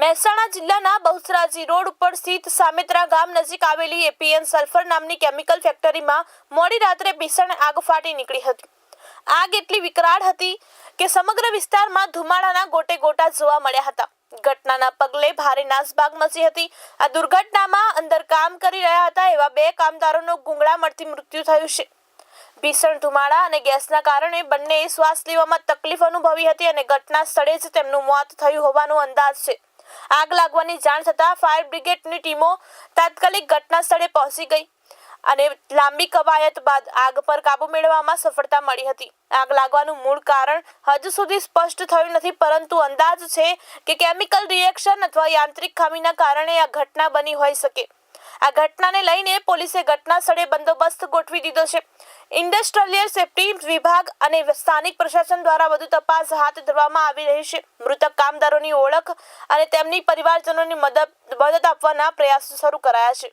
મહેસાણા જિલ્લાના બહુસરાજી રોડ ઉપર સ્થિત સામેત્રા ગામ નજીક આવેલી એપીએન સલ્ફર નામની કેમિકલ ફેક્ટરીમાં મોડી રાત્રે ભીષણ આગ ફાટી નીકળી હતી. આગ એટલી વિકરાળ હતી કે સમગ્ર વિસ્તારમાં ધુમાડાના ગોટે ગોટા જોવા મળ્યા હતા. ઘટનાના પગલે ભારે નાસભાગ મચી હતી. આ દુર્ઘટનામાં અંદર કામ કરી રહ્યા હતા એવા બે કામદારોનું ગુંગળા મળતી મૃત્યુ થયું છે. ભીષણ ધુમાડા અને ગેસના કારણે બંનેએ શ્વાસ લેવામાં તકલીફ અનુભવી હતી અને ઘટના સ્થળે જ તેમનું મોત થયું હોવાનો અંદાજ છે. આગ લાગવાની જાણ થતાં ફાયર બ્રિગેડની ટીમો તાત્કાલિક ઘટના સ્થળે પહોંચી ગઈ અને લાંબી કવાયત બાદ આગ પર કાબુ મેળવવામાં સફળતા મળી હતી. આગ લાગવાનું મૂળ કારણ હજુ સુધી સ્પષ્ટ થયું નથી, પરંતુ અંદાજ છે કે કેમિકલ રિએક્શન અથવા યાંત્રિક ખામીના કારણે આ ઘટના બની હોઈ શકે. આ ઘટનાને લઈને પોલીસે ઘટના સ્થળે બંદોબસ્ત ગોઠવી દીધો છે. ઇન્ડસ્ટ્રીયલ સેફટી વિભાગ અને સ્થાનિક પ્રશાસન દ્વારા વધુ તપાસ હાથ ધરવામાં આવી રહી છે. મૃતક કામદારોની ઓળખ અને તેમની પરિવારજનોની મદદ મદદ આપવાના પ્રયાસો શરૂ કરાયા છે.